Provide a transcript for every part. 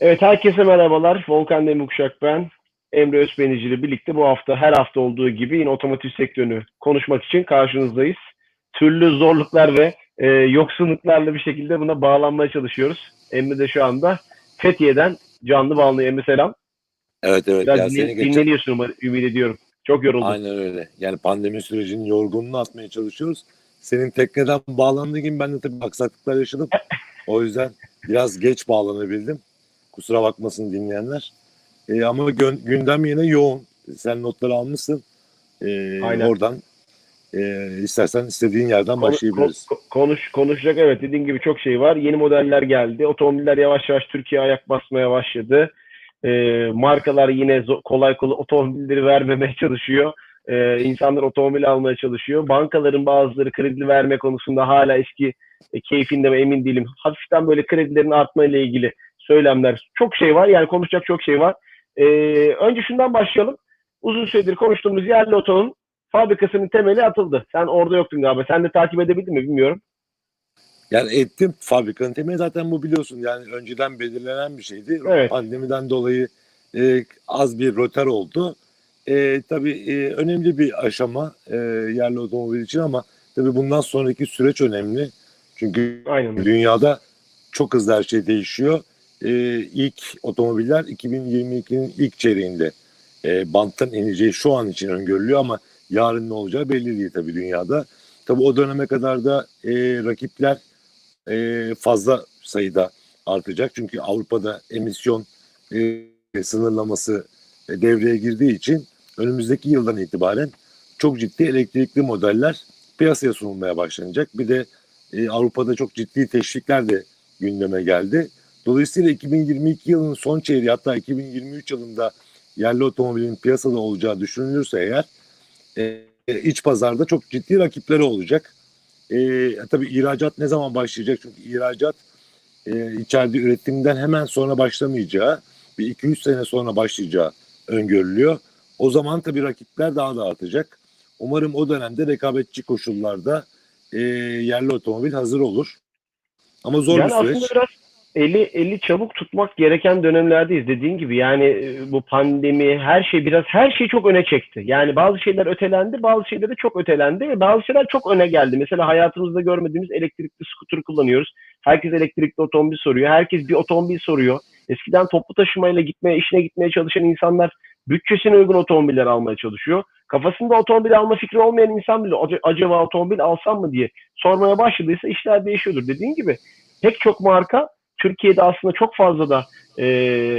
Evet herkese merhabalar. Volkan Demukşak ben. Emre Özbenici ile birlikte bu hafta her hafta olduğu gibi yine otomotiv sektörünü konuşmak için karşınızdayız. Türlü zorluklar ve e, yoksunluklarla bir şekilde buna bağlanmaya çalışıyoruz. Emre de şu anda Fethiye'den canlı bağlanıyor. Emre selam. Evet evet. Biraz ya dinle- seni geçen... dinleniyorsun umarım, ümit ediyorum. Çok yoruldum. Aynen öyle. Yani pandemi sürecinin yorgunluğunu atmaya çalışıyoruz. Senin tekneden bağlandığın gibi ben de tabii aksaklıklar yaşadım. O yüzden biraz geç bağlanabildim. Kusura bakmasın dinleyenler. Ee, ama gön- gündem yine yoğun. Sen notları almışsın. Ee, Aynen. Oradan e, istersen istediğin yerden Konu- başlayabiliriz. ko- konuş, konuşacak evet dediğin gibi çok şey var. Yeni modeller geldi. Otomobiller yavaş yavaş Türkiye'ye ayak basmaya başladı. Ee, markalar yine kolay kolay otomobilleri vermemeye çalışıyor. Ee, insanlar otomobil almaya çalışıyor. Bankaların bazıları kredi verme konusunda hala eski e, keyfinde mi emin değilim. Hafiften böyle kredilerin artma ile ilgili söylemler. Çok şey var yani konuşacak çok şey var. Ee, önce şundan başlayalım. Uzun süredir konuştuğumuz yerli otonun fabrikasının temeli atıldı. Sen orada yoktun galiba. Sen de takip edebildin mi bilmiyorum. Yani ettim fabrikanın temeli zaten bu biliyorsun yani önceden belirlenen bir şeydi. Evet. Pandemiden dolayı e, az bir röter oldu. E, tabii e, önemli bir aşama e, yerli otomobil için ama tabii bundan sonraki süreç önemli. Çünkü Aynen dünyada çok hızlı her şey değişiyor. E, ilk otomobiller 2022'nin ilk çeyreğinde e, banttan ineceği şu an için öngörülüyor ama yarın ne olacağı belli değil tabii dünyada. Tabii o döneme kadar da e, rakipler e, fazla sayıda artacak. Çünkü Avrupa'da emisyon e, sınırlaması e, devreye girdiği için önümüzdeki yıldan itibaren çok ciddi elektrikli modeller piyasaya sunulmaya başlanacak. Bir de e, Avrupa'da çok ciddi teşvikler de gündeme geldi. Dolayısıyla 2022 yılının son çeyreği hatta 2023 yılında yerli otomobilin piyasada olacağı düşünülürse eğer e, iç pazarda çok ciddi rakipleri olacak. E, tabii ihracat ne zaman başlayacak? Çünkü ihracat e, içeride üretimden hemen sonra başlamayacağı, bir 2-3 sene sonra başlayacağı öngörülüyor. O zaman tabii rakipler daha da artacak. Umarım o dönemde rekabetçi koşullarda e, yerli otomobil hazır olur. Ama zor yani bir süreç. aslında biraz eli eli çabuk tutmak gereken dönemlerdeyiz dediğin gibi. Yani e, bu pandemi her şey biraz her şey çok öne çekti. Yani bazı şeyler ötelendi, bazı şeyler de çok ötelendi ve bazı şeyler çok öne geldi. Mesela hayatımızda görmediğimiz elektrikli skuter kullanıyoruz. Herkes elektrikli otomobil soruyor. Herkes bir otomobil soruyor. Eskiden toplu taşımayla gitmeye, işine gitmeye çalışan insanlar bütçesine uygun otomobiller almaya çalışıyor. Kafasında otomobil alma fikri olmayan insan bile "Ac- acaba otomobil alsam mı diye sormaya başladıysa işler değişiyordur. Dediğin gibi pek çok marka Türkiye'de aslında çok fazla da e,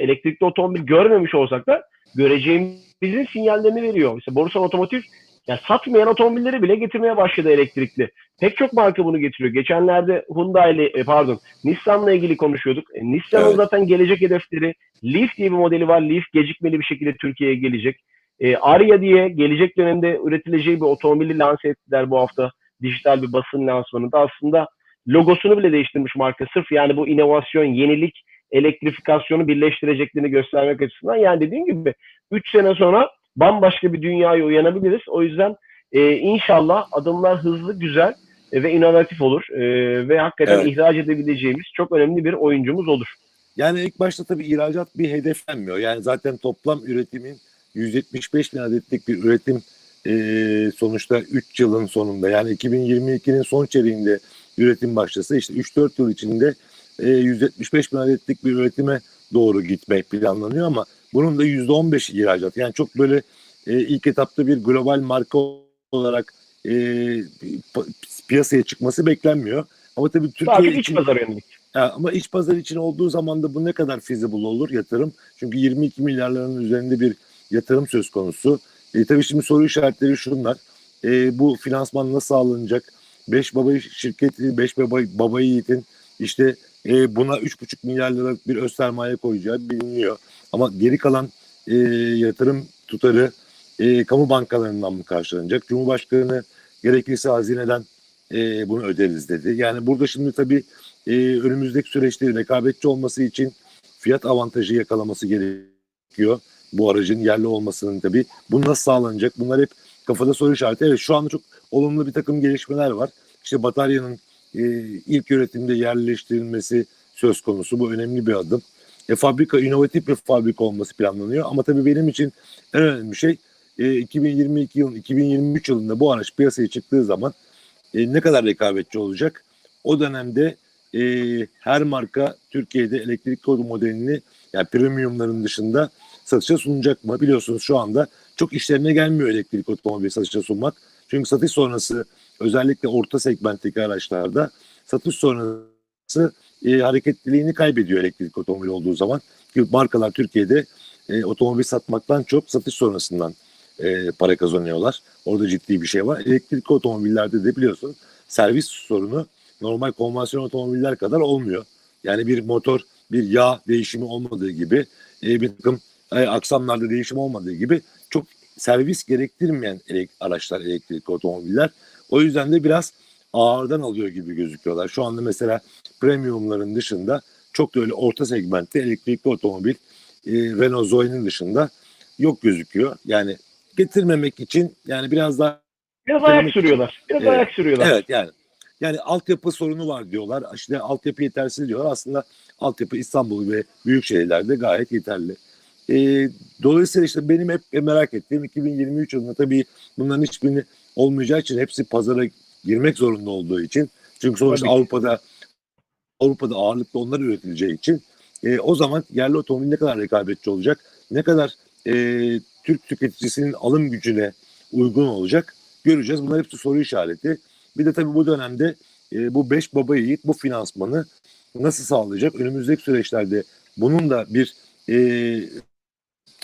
elektrikli otomobil görmemiş olsak da göreceğimizin sinyallerini veriyor. Mesela Borusan Otomotiv ya satmayan otomobilleri bile getirmeye başladı elektrikli. Pek çok marka bunu getiriyor. Geçenlerde Hyundai ile pardon Nissan'la ilgili konuşuyorduk. E, Nissan'ın Evet. zaten gelecek hedefleri Leaf diye bir modeli var. Leaf gecikmeli bir şekilde Türkiye'ye gelecek. E, Aria diye gelecek dönemde üretileceği bir otomobili lanse ettiler bu hafta. Dijital bir basın lansmanında. Aslında logosunu bile değiştirmiş marka. Sırf yani bu inovasyon, yenilik, elektrifikasyonu birleştireceklerini göstermek açısından. Yani dediğim gibi 3 sene sonra bambaşka bir dünyaya uyanabiliriz. O yüzden e, inşallah adımlar hızlı, güzel e, ve inovatif olur. E, ve hakikaten Evet. ihraç edebileceğimiz çok önemli bir oyuncumuz olur. Yani ilk başta tabii ihracat bir hedeflenmiyor. Yani zaten toplam üretimin 175 bin adetlik bir üretim eee, sonuçta 3 yılın sonunda yani 2022'nin son çeyreğinde üretim başlasa işte 3-4 yıl içinde eee, 175 bin adetlik bir üretime doğru gitmek planlanıyor ama bunun da %15 ihracat. Yani çok böyle eee, ilk etapta bir global marka olarak pi- piyasaya çıkması beklenmiyor. Ama tabii Türkiye iç için yönelik. ya ama iç pazar için olduğu zaman da bu ne kadar feasible olur yatırım? Çünkü 22 milyarların üzerinde bir yatırım söz konusu. E, tabii şimdi soru işaretleri şunlar. E, bu finansman nasıl sağlanacak? 5 baba şirketi, 5 baba, baba yiğitin işte e, buna 3,5 milyar liralık bir öz sermaye koyacağı biliniyor. Ama geri kalan e, yatırım tutarı e, kamu bankalarından mı karşılanacak? Cumhurbaşkanı gerekirse hazineden e, bunu öderiz dedi. Yani burada şimdi tabii e, önümüzdeki süreçte rekabetçi olması için fiyat avantajı yakalaması gerekiyor. Bu aracın yerli olmasının tabii. Bu nasıl sağlanacak? Bunlar hep kafada soru işareti. Evet şu anda çok olumlu bir takım gelişmeler var. İşte bataryanın e, ilk üretimde yerleştirilmesi söz konusu. Bu önemli bir adım. e, fabrika inovatif bir fabrika olması planlanıyor. Ama tabii benim için en önemli şey e, 2022 yılın 2023 yılında bu araç piyasaya çıktığı zaman e, ne kadar rekabetçi olacak? O dönemde e, her marka Türkiye'de elektrikli modelini yani premiumların dışında satışa sunacak mı? Biliyorsunuz şu anda çok işlerine gelmiyor elektrik otomobil satışa sunmak. Çünkü satış sonrası özellikle orta segmentteki araçlarda satış sonrası e, hareketliliğini kaybediyor elektrik otomobil olduğu zaman. Çünkü markalar Türkiye'de e, otomobil satmaktan çok satış sonrasından e, para kazanıyorlar. Orada ciddi bir şey var. Elektrikli otomobillerde de biliyorsun servis sorunu normal konvansiyonel otomobiller kadar olmuyor. Yani bir motor, bir yağ değişimi olmadığı gibi, e, bir takım e, aksamlarda değişim olmadığı gibi servis gerektirmeyen elek- araçlar elektrikli otomobiller. O yüzden de biraz ağırdan alıyor gibi gözüküyorlar. Şu anda mesela premiumların dışında çok da öyle orta segmentte elektrikli otomobil e, Renault Zoe'nin dışında yok gözüküyor. Yani getirmemek için yani biraz daha Biraz ayak sürüyorlar. Biraz Evet. ayak sürüyorlar. Evet yani yani altyapı sorunu var diyorlar. İşte altyapı yetersiz diyorlar. Aslında altyapı İstanbul ve büyük şehirlerde gayet yeterli. Ee, dolayısıyla işte benim hep merak ettiğim 2023 yılında tabii bunların hiçbirini olmayacağı için hepsi pazara girmek zorunda olduğu için çünkü sonuçta Tabii. Avrupa'da Avrupa'da ağırlıklı onlar üretileceği için e, o zaman yerli otomobil ne kadar rekabetçi olacak? Ne kadar e, Türk tüketicisinin alım gücüne uygun olacak? Göreceğiz. Bunlar hepsi soru işareti. Bir de tabii bu dönemde e, bu beş baba yiğit bu finansmanı nasıl sağlayacak? Önümüzdeki süreçlerde bunun da bir e,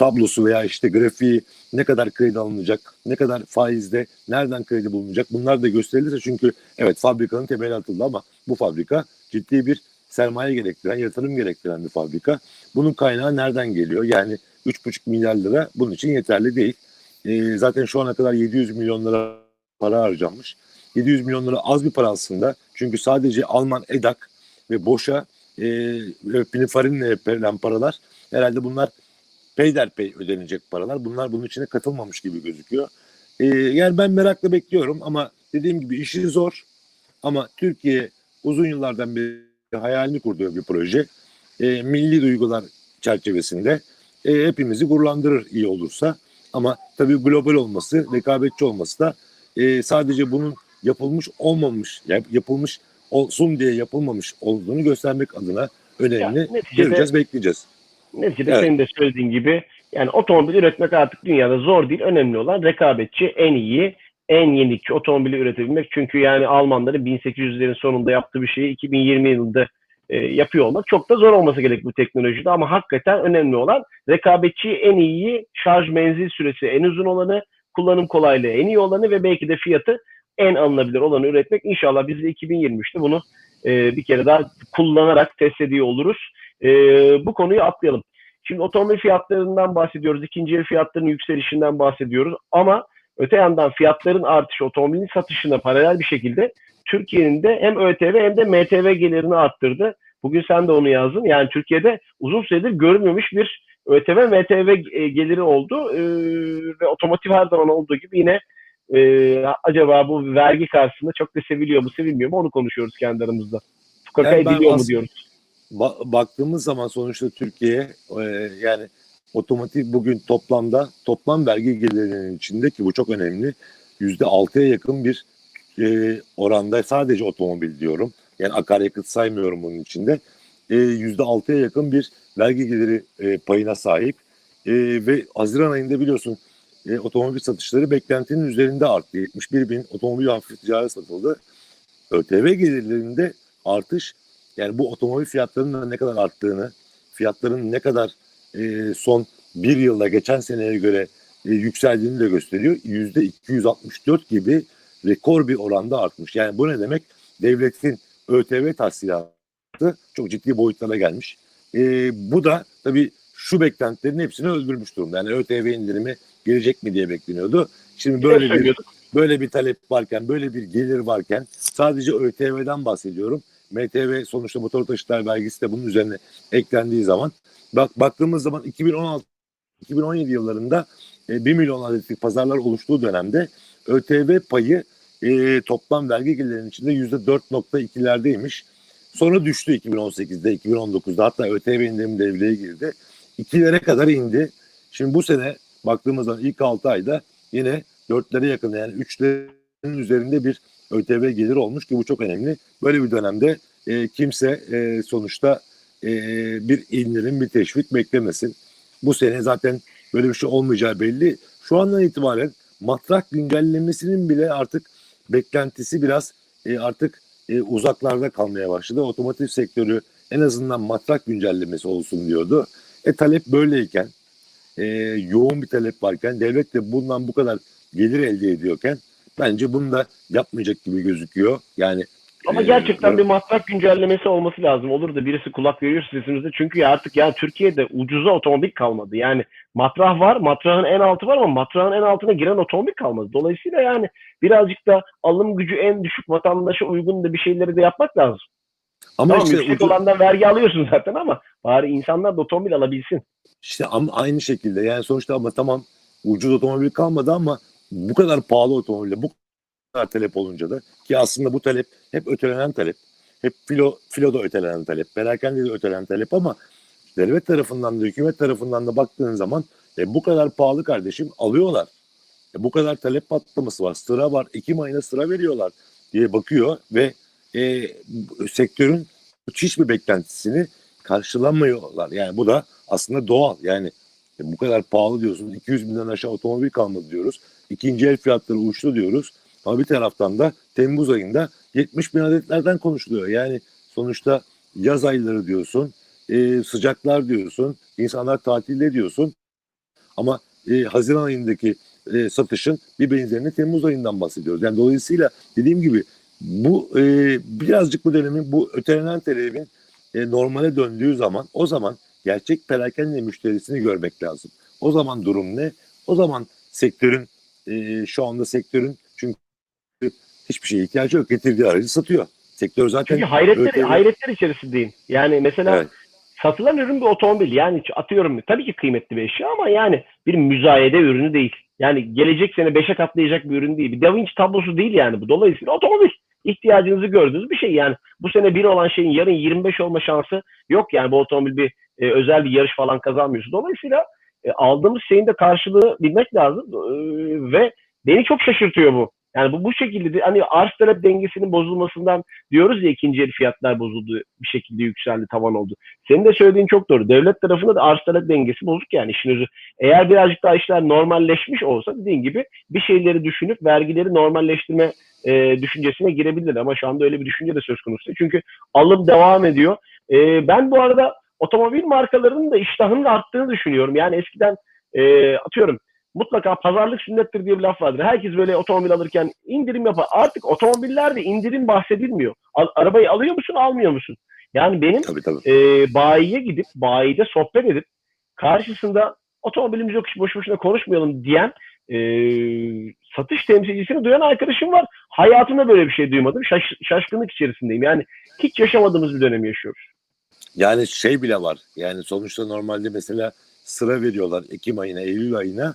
tablosu veya işte grafiği ne kadar kredi alınacak, ne kadar faizde, nereden kredi bulunacak bunlar da gösterilirse çünkü evet fabrikanın temeli atıldı ama bu fabrika ciddi bir sermaye gerektiren, yatırım gerektiren bir fabrika. Bunun kaynağı nereden geliyor? Yani 3,5 milyar lira bunun için yeterli değil. E, zaten şu ana kadar 700 milyon lira para harcanmış. 700 milyon lira az bir para aslında. Çünkü sadece Alman EDAK ve Boş'a e, ve Pininfarine verilen paralar herhalde bunlar peyderpey ödenecek paralar. Bunlar bunun içine katılmamış gibi gözüküyor. E, yani ben merakla bekliyorum ama dediğim gibi işi zor. Ama Türkiye uzun yıllardan beri hayalini kurduğu bir proje. E, milli duygular çerçevesinde e, hepimizi gururlandırır iyi olursa. Ama tabii global olması, rekabetçi olması da e, sadece bunun yapılmış olmamış, yap- yapılmış olsun diye yapılmamış olduğunu göstermek adına önemli. Ya, Göreceğiz, bekleyeceğiz. Neticede Evet. senin de söylediğin gibi yani otomobil üretmek artık dünyada zor değil. Önemli olan rekabetçi, en iyi, en yenilikçi otomobili üretebilmek. Çünkü yani Almanların 1800'lerin sonunda yaptığı bir şeyi 2020 yılında e, yapıyor olmak çok da zor olması gerek bu teknolojide. Ama hakikaten önemli olan rekabetçi, en iyi, şarj menzil süresi en uzun olanı, kullanım kolaylığı en iyi olanı ve belki de fiyatı en alınabilir olanı üretmek. İnşallah biz de 2023'te bunu e, bir kere daha kullanarak test ediyor oluruz. E, bu konuyu atlayalım. Şimdi otomobil fiyatlarından bahsediyoruz. ikinci el fiyatlarının yükselişinden bahsediyoruz. Ama öte yandan fiyatların artışı otomobilin satışına paralel bir şekilde Türkiye'nin de hem ÖTV hem de MTV gelirini arttırdı. Bugün sen de onu yazdın. Yani Türkiye'de uzun süredir görülmemiş bir ÖTV MTV e, geliri oldu. Ee, ve otomotiv her zaman olduğu gibi yine e, acaba bu vergi karşısında çok da seviliyor mu sevilmiyor mu onu konuşuyoruz kendi aramızda. Tukaka Yani ediliyor mu diyoruz. Ba- baktığımız zaman sonuçta Türkiye e, yani otomotiv bugün toplamda toplam vergi gelirlerinin içinde ki bu çok önemli yüzde altıya yakın bir e, oranda sadece otomobil diyorum. Yani akaryakıt saymıyorum bunun içinde. E, Yüzde altıya yakın bir vergi geliri e, payına sahip. E, ve Haziran ayında biliyorsun e, otomobil satışları beklentinin üzerinde arttı. 71 bin otomobil hafif ticaret satıldı. ÖTV gelirlerinde artış yani bu otomobil fiyatlarının da ne kadar arttığını, fiyatların ne kadar e, son bir yılda geçen seneye göre e, yükseldiğini de gösteriyor. Yüzde 264 gibi rekor bir oranda artmış. Yani bu ne demek? Devletin ÖTV tahsilatı çok ciddi boyutlara gelmiş. E, bu da tabii şu beklentilerin hepsini öldürmüş durumda. Yani ÖTV indirimi gelecek mi diye bekleniyordu. Şimdi böyle bir böyle bir talep varken, böyle bir gelir varken sadece ÖTV'den bahsediyorum. MTV sonuçta motor taşıtlar vergisi de bunun üzerine eklendiği zaman bak baktığımız zaman 2016 2017 yıllarında e, 1 milyon adetlik pazarlar oluştuğu dönemde ÖTV payı e, toplam vergi gelirlerinin içinde %4.2'lerdeymiş. Sonra düştü 2018'de, 2019'da hatta ÖTV indirimi devreye girdi. 2'lere kadar indi. Şimdi bu sene baktığımız zaman ilk 6 ayda yine 4'lere yakın yani 3'lerin üzerinde bir ÖTV gelir olmuş ki bu çok önemli. Böyle bir dönemde e, kimse e, sonuçta e, bir indirim, bir teşvik beklemesin. Bu sene zaten böyle bir şey olmayacağı belli. Şu andan itibaren matrak güncellemesinin bile artık beklentisi biraz e, artık e, uzaklarda kalmaya başladı. Otomotiv sektörü en azından matrak güncellemesi olsun diyordu. E talep böyleyken, e, yoğun bir talep varken, devlet de bundan bu kadar gelir elde ediyorken bence bunu da yapmayacak gibi gözüküyor. Yani Ama e, gerçekten bir matrak güncellemesi olması lazım. Olur da birisi kulak veriyor sesimizde. Çünkü ya artık ya Türkiye'de ucuza otomobil kalmadı. Yani matrah var, matrahın en altı var ama matrahın en altına giren otomobil kalmadı. Dolayısıyla yani birazcık da alım gücü en düşük vatandaşa uygun da bir şeyleri de yapmak lazım. ama tamam işte yüksek ucu- olandan vergi alıyorsun zaten ama bari insanlar da otomobil alabilsin. İşte aynı şekilde yani sonuçta ama tamam ucuz otomobil kalmadı ama bu kadar pahalı otomobille bu kadar talep olunca da ki aslında bu talep hep ötelenen talep. Hep filo, filoda ötelenen talep. Perakende de ötelenen talep ama devlet tarafından da hükümet tarafından da baktığın zaman e, bu kadar pahalı kardeşim alıyorlar. E, bu kadar talep patlaması var. Sıra var. Ekim ayına sıra veriyorlar diye bakıyor ve e, sektörün hiçbir beklentisini karşılamıyorlar. Yani bu da aslında doğal. Yani e, bu kadar pahalı diyorsunuz. 200 binden aşağı otomobil kalmadı diyoruz. İkinci el fiyatları uçtu diyoruz. Ama bir taraftan da Temmuz ayında 70 bin adetlerden konuşuluyor. Yani sonuçta yaz ayları diyorsun, e, sıcaklar diyorsun, insanlar tatilde diyorsun. Ama e, Haziran ayındaki e, satışın bir benzerini Temmuz ayından bahsediyoruz. Yani dolayısıyla dediğim gibi bu e, birazcık bu dönemin bu ötelenen talebin e, normale döndüğü zaman o zaman gerçek perakende müşterisini görmek lazım. O zaman durum ne? O zaman sektörün e, şu anda sektörün çünkü hiçbir şeye ihtiyacı yok. Getirdiği aracı satıyor. Sektör zaten Çünkü hayretler, ÖTV hayretler içerisindeyim. Yani mesela Evet. satılan ürün bir otomobil. Yani atıyorum tabii ki kıymetli bir eşya ama yani bir müzayede ürünü değil. Yani gelecek sene 5'e katlayacak bir ürün değil. Bir Da Vinci tablosu değil yani bu. Dolayısıyla otomobil ihtiyacınızı gördüğünüz bir şey. Yani bu sene 1 olan şeyin yarın 25 olma şansı yok. Yani bu otomobil bir e, özel bir yarış falan kazanmıyorsun. Dolayısıyla e, aldığımız şeyin de karşılığı bilmek lazım. E, ve beni çok şaşırtıyor bu. Yani bu bu şekilde de, hani arz talep dengesinin bozulmasından diyoruz ya ikinci el fiyatlar bozuldu bir şekilde yükseldi tavan oldu. Senin de söylediğin çok doğru. Devlet tarafında da arz talep dengesi bozuk yani işin özü. Eğer birazcık daha işler normalleşmiş olsa dediğin gibi bir şeyleri düşünüp vergileri normalleştirme e, düşüncesine girebilir ama şu anda öyle bir düşünce de söz konusu. Çünkü alım devam ediyor. E, ben bu arada otomobil markalarının da iştahının arttığını düşünüyorum. Yani eskiden e, atıyorum mutlaka pazarlık sünnettir diye bir laf vardır. Herkes böyle otomobil alırken indirim yapar. Artık otomobillerde indirim bahsedilmiyor. Al- arabayı alıyor musun, almıyor musun? Yani benim tabii tabii. e, bayiye gidip bayide sohbet edip karşısında otomobilimiz yok boş boşuna konuşmayalım diyen e, satış temsilcisini duyan arkadaşım var. Hayatımda böyle bir şey duymadım. Şaş- şaşkınlık içerisindeyim. Yani hiç yaşamadığımız bir dönemi yaşıyoruz. Yani şey bile var. Yani sonuçta normalde mesela sıra veriyorlar Ekim ayına, Eylül ayına.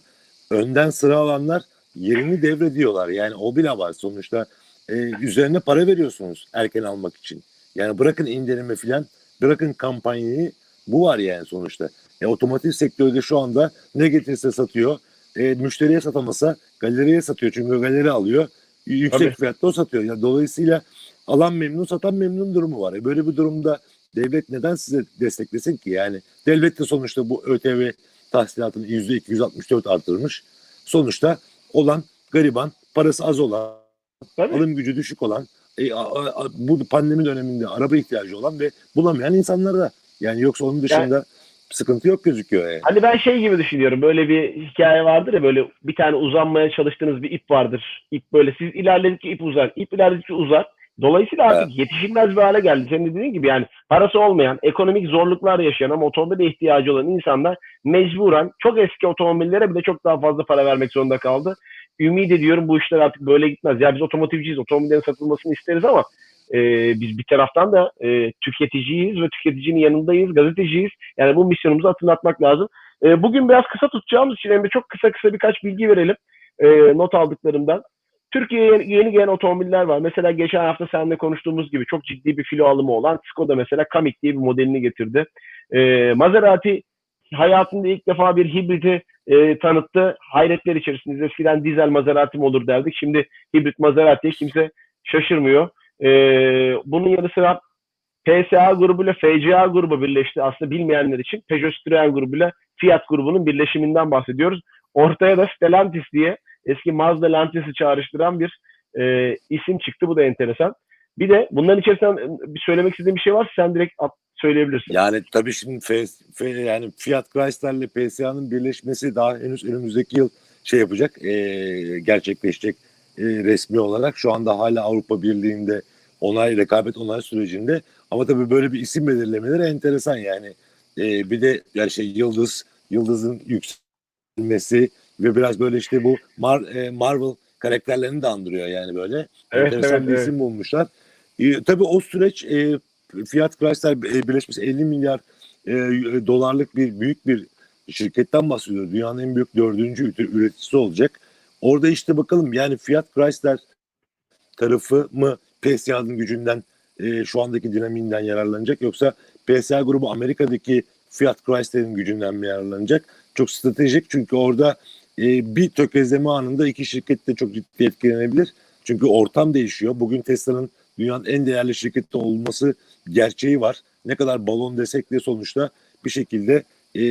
Önden sıra alanlar yerini devrediyorlar. Yani o bile var. Sonuçta e, üzerine para veriyorsunuz erken almak için. Yani bırakın indirimi falan, bırakın kampanyayı. Bu var yani sonuçta. E, otomotiv sektörü de şu anda ne getirirse satıyor. E, müşteriye satamasa galeriye satıyor. Çünkü galeri alıyor. Yüksek Tabii. fiyatla o satıyor. Yani dolayısıyla alan memnun, satan memnun durumu var. E, böyle bir durumda devlet neden size desteklesin ki? Yani devlet de sonuçta bu ÖTV tahsilatını %264 artırmış. Sonuçta olan gariban, parası az olan, Tabii. alım gücü düşük olan, e, a- a- bu pandemi döneminde araba ihtiyacı olan ve bulamayan insanlar da. Yani yoksa onun dışında sıkıntı yok gözüküyor yani. Hani ben şey gibi düşünüyorum. Böyle bir hikaye vardır ya böyle bir tane uzanmaya çalıştığınız bir ip vardır. İp böyle siz ilerledikçe ip uzar. İp ilerledikçe uzar. Dolayısıyla artık yetişilmez bir hale geldi. Senin dediğin gibi yani parası olmayan, ekonomik zorluklar yaşayan ama otomobile ihtiyacı olan insanlar mecburen çok eski otomobillere bile çok daha fazla para vermek zorunda kaldı. Ümit ediyorum bu işler artık böyle gitmez. Ya biz otomotivciyiz, otomobillerin satılmasını isteriz ama e, biz bir taraftan da e, tüketiciyiz ve tüketicinin yanındayız, gazeteciyiz. Yani bu misyonumuzu hatırlatmak lazım. E, bugün biraz kısa tutacağımız için Emre çok kısa kısa birkaç bilgi verelim. E, not aldıklarımdan. Türkiye'ye yeni, gelen otomobiller var. Mesela geçen hafta seninle konuştuğumuz gibi çok ciddi bir filo alımı olan Skoda mesela Kamiq diye bir modelini getirdi. Ee, Maserati hayatında ilk defa bir hibriti e, tanıttı. Hayretler içerisindeyiz. Eskiden dizel Maserati mi olur derdik. Şimdi hibrit Maserati'ye kimse şaşırmıyor. Ee, bunun yanı sıra PSA grubuyla FCA grubu birleşti. Aslında bilmeyenler için Peugeot Citroen grubuyla Fiat grubunun birleşiminden bahsediyoruz. Ortaya da Stellantis diye eski Mazda Lantis'i çağrıştıran bir e, isim çıktı. Bu da enteresan. Bir de bunların içerisinden bir söylemek istediğim bir şey varsa sen direkt at, söyleyebilirsin. Yani tabii şimdi F, F- yani Fiat Chrysler ile PSA'nın birleşmesi daha henüz önümüzdeki yıl şey yapacak, e, gerçekleşecek e, resmi olarak. Şu anda hala Avrupa Birliği'nde onay, rekabet onay sürecinde. Ama tabii böyle bir isim belirlemeleri enteresan yani. E, bir de yani şey Yıldız, Yıldız'ın yükselmesi ve biraz böyle işte bu Mar- e, Marvel karakterlerini de andırıyor yani böyle. Evet, enteresan evet, bir evet. isim bulmuşlar. E, tabii o süreç e, Fiat Chrysler e, birleşmesi 50 milyar e, dolarlık bir büyük bir şirketten bahsediyor. Dünyanın en büyük dördüncü üreticisi olacak. Orada işte bakalım yani Fiat Chrysler tarafı mı PSA'nın gücünden e, şu andaki dinamiğinden yararlanacak yoksa PSA grubu Amerika'daki Fiat Chrysler'in gücünden mi yararlanacak? Çok stratejik çünkü orada e, bir tökezleme anında iki şirket de çok ciddi etkilenebilir. Çünkü ortam değişiyor. Bugün Tesla'nın dünyanın en değerli şirketi olması gerçeği var. Ne kadar balon desek de sonuçta bir şekilde e,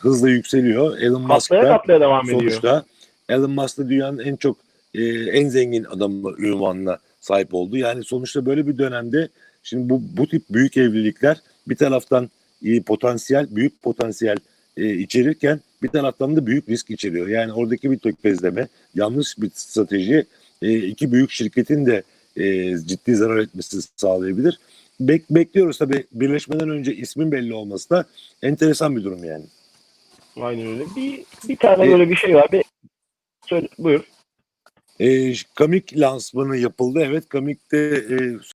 hızla yükseliyor. Elon Musk da katlaya devam ediyor. sonuçta Elon Musk da dünyanın en çok e, en zengin adamı ünvanına sahip oldu. Yani sonuçta böyle bir dönemde şimdi bu bu tip büyük evlilikler bir taraftan e, potansiyel büyük potansiyel e, içerirken bir taraftan da büyük risk içeriyor. Yani oradaki bir tökezleme, yanlış bir strateji e, iki büyük şirketin de e, ciddi zarar etmesi sağlayabilir. Bek, bekliyoruz tabii birleşmeden önce ismin belli olması da enteresan bir durum yani. Aynen öyle. Bir, bir tane E- böyle bir şey var. Bir, söyle, buyur. E, Kamik lansmanı yapıldı. Evet Kamik'te e,